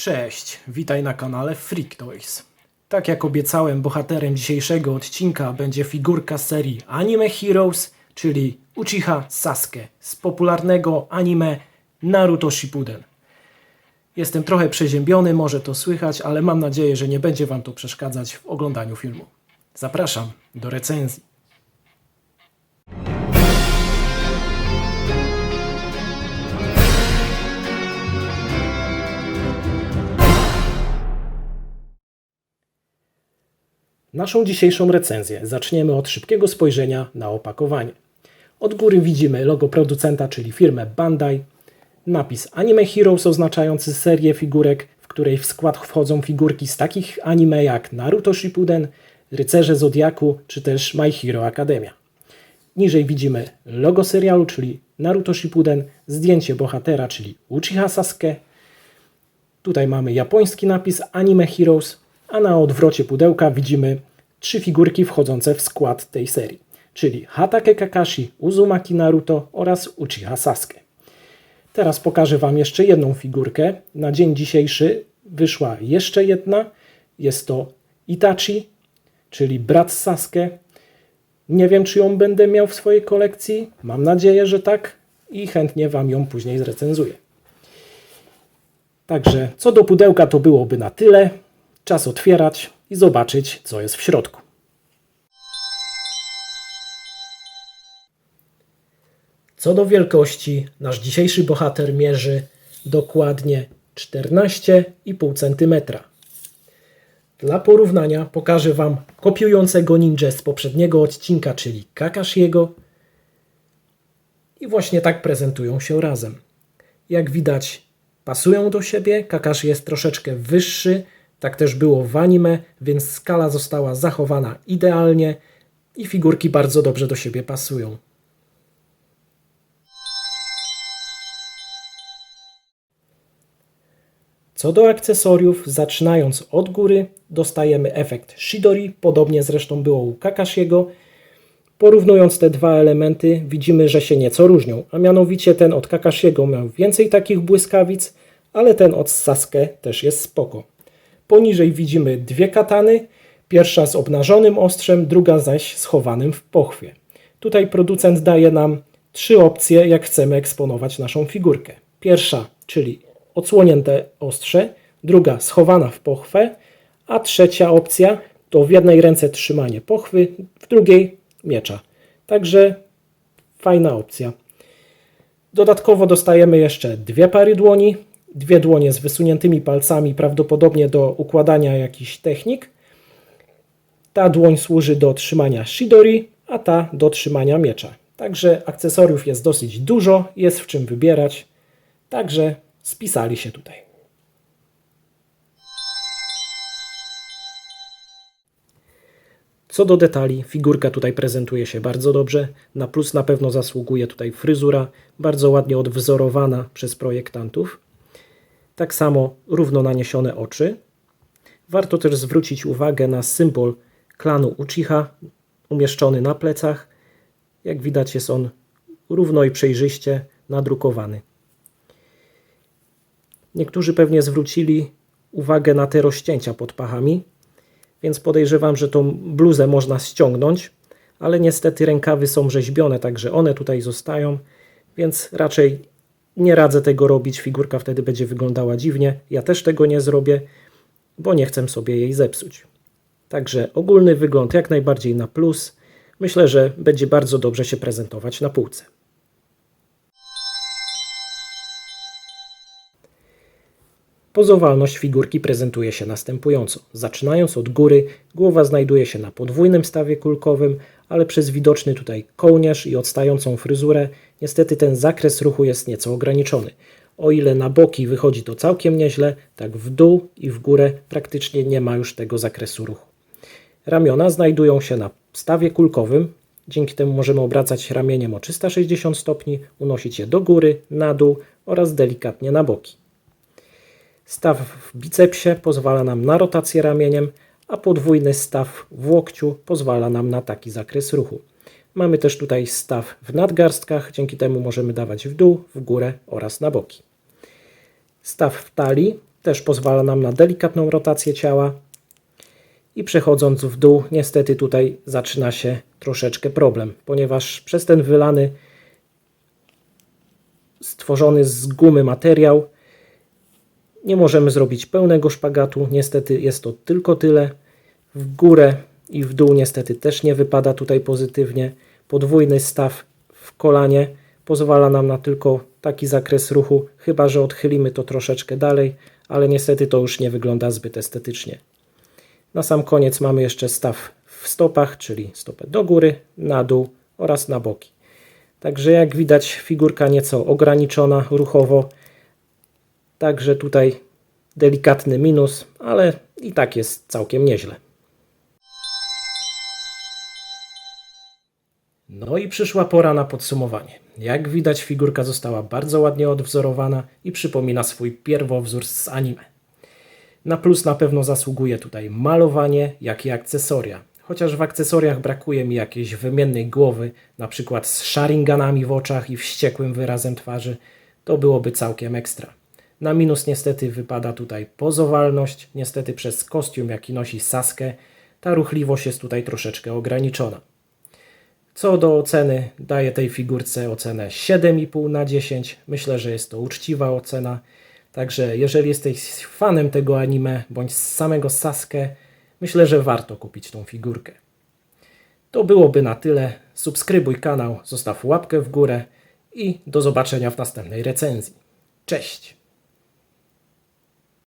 Cześć, witaj na kanale Freak Toys. Tak jak obiecałem, bohaterem dzisiejszego odcinka będzie figurka serii Anime Heroes, czyli Uchiha Sasuke z popularnego anime Naruto Shippuden. Jestem trochę przeziębiony, może to słychać, ale mam nadzieję, że nie będzie Wam to przeszkadzać w oglądaniu filmu. Zapraszam do recenzji. Naszą dzisiejszą recenzję zaczniemy od szybkiego spojrzenia na opakowanie. Od góry widzimy logo producenta, czyli firmę Bandai, napis Anime Heroes oznaczający serię figurek, w której w skład wchodzą figurki z takich anime jak Naruto Shippuden, Rycerze Zodiaku czy też My Hero Academia. Niżej widzimy logo serialu, czyli Naruto Shippuden, zdjęcie bohatera, czyli Uchiha Sasuke, Tutaj mamy japoński napis Anime Heroes, a na odwrocie pudełka widzimy trzy figurki wchodzące w skład tej serii, czyli Hatake Kakashi, Uzumaki Naruto oraz Uchiha Sasuke. Teraz pokażę Wam jeszcze jedną figurkę. Na dzień dzisiejszy wyszła jeszcze jedna. Jest to Itachi, czyli brat Sasuke. Nie wiem, czy ją będę miał w swojej kolekcji. Mam nadzieję, że tak i chętnie Wam ją później zrecenzuję. Także co do pudełka to byłoby na tyle. Czas otwierać i zobaczyć, co jest w środku. Co do wielkości, nasz dzisiejszy bohater mierzy dokładnie 14,5 cm. Dla porównania pokażę Wam kopiującego ninja z poprzedniego odcinka, czyli Kakashiego. I właśnie tak prezentują się razem. Jak widać, pasują do siebie. Kakashi jest troszeczkę wyższy, tak też było w anime, więc skala została zachowana idealnie i figurki bardzo dobrze do siebie pasują. Co do akcesoriów, zaczynając od góry, dostajemy efekt Shidori, podobnie zresztą było u Kakashiego. Porównując te dwa elementy, widzimy, że się nieco różnią, a mianowicie ten od Kakashiego miał więcej takich błyskawic, ale ten od Sasuke też jest spoko. Poniżej widzimy dwie katany, pierwsza z obnażonym ostrzem, druga zaś schowanym w pochwie. Tutaj producent daje nam trzy opcje, jak chcemy eksponować naszą figurkę. Pierwsza, czyli odsłonięte ostrze, druga schowana w pochwę, a trzecia opcja to w jednej ręce trzymanie pochwy, w drugiej miecza. Także fajna opcja. Dodatkowo dostajemy jeszcze dwie pary dłoni, dwie dłonie z wysuniętymi palcami, prawdopodobnie do układania jakichś technik. Ta dłoń służy do trzymania shidori, a ta do trzymania miecza. Także akcesoriów jest dosyć dużo, jest w czym wybierać. Także spisali się tutaj. Co do detali, figurka tutaj prezentuje się bardzo dobrze. Na plus na pewno zasługuje tutaj fryzura, bardzo ładnie odwzorowana przez projektantów. Tak samo równo naniesione oczy. Warto też zwrócić uwagę na symbol klanu Uchiha umieszczony na plecach. Jak widać jest on równo i przejrzyście nadrukowany. Niektórzy pewnie zwrócili uwagę na te rozcięcia pod pachami, więc podejrzewam, że tą bluzę można ściągnąć, ale niestety rękawy są rzeźbione, także one tutaj zostają, więc raczej nie radzę tego robić, figurka wtedy będzie wyglądała dziwnie. Ja też tego nie zrobię, bo nie chcę sobie jej zepsuć. Także ogólny wygląd jak najbardziej na plus. Myślę, że będzie bardzo dobrze się prezentować na półce. Pozowalność figurki prezentuje się następująco. Zaczynając od góry, głowa znajduje się na podwójnym stawie kulkowym, ale przez widoczny tutaj kołnierz i odstającą fryzurę, niestety ten zakres ruchu jest nieco ograniczony. O ile na boki wychodzi to całkiem nieźle, tak w dół i w górę praktycznie nie ma już tego zakresu ruchu. Ramiona znajdują się na stawie kulkowym, dzięki temu możemy obracać ramieniem o 360 stopni, unosić je do góry, na dół oraz delikatnie na boki. Staw w bicepsie pozwala nam na rotację ramieniem, a podwójny staw w łokciu pozwala nam na taki zakres ruchu. Mamy też tutaj staw w nadgarstkach, dzięki temu możemy dawać w dół, w górę oraz na boki. Staw w talii też pozwala nam na delikatną rotację ciała. I przechodząc w dół, niestety tutaj zaczyna się troszeczkę problem, ponieważ przez ten wylany, stworzony z gumy materiał, nie możemy zrobić pełnego szpagatu. Niestety jest to tylko tyle. W górę i w dół niestety też nie wypada tutaj pozytywnie. Podwójny staw w kolanie pozwala nam na tylko taki zakres ruchu, chyba że odchylimy to troszeczkę dalej, ale niestety to już nie wygląda zbyt estetycznie. Na sam koniec mamy jeszcze staw w stopach, czyli stopę do góry, na dół oraz na boki. Także jak widać figurka nieco ograniczona ruchowo, także tutaj delikatny minus, ale i tak jest całkiem nieźle. No i przyszła pora na podsumowanie. Jak widać figurka została bardzo ładnie odwzorowana i przypomina swój pierwowzór z anime. Na plus na pewno zasługuje tutaj malowanie, jak i akcesoria. Chociaż w akcesoriach brakuje mi jakiejś wymiennej głowy, na przykład z sharinganami w oczach i wściekłym wyrazem twarzy, to byłoby całkiem ekstra. Na minus niestety wypada tutaj pozowalność, niestety przez kostium jaki nosi Sasuke, ta ruchliwość jest tutaj troszeczkę ograniczona. Co do oceny, daję tej figurce ocenę 7,5 na 10. Myślę, że jest to uczciwa ocena. Także jeżeli jesteś fanem tego anime bądź z samego Sasuke, myślę, że warto kupić tą figurkę. To byłoby na tyle. Subskrybuj kanał, zostaw łapkę w górę i do zobaczenia w następnej recenzji. Cześć!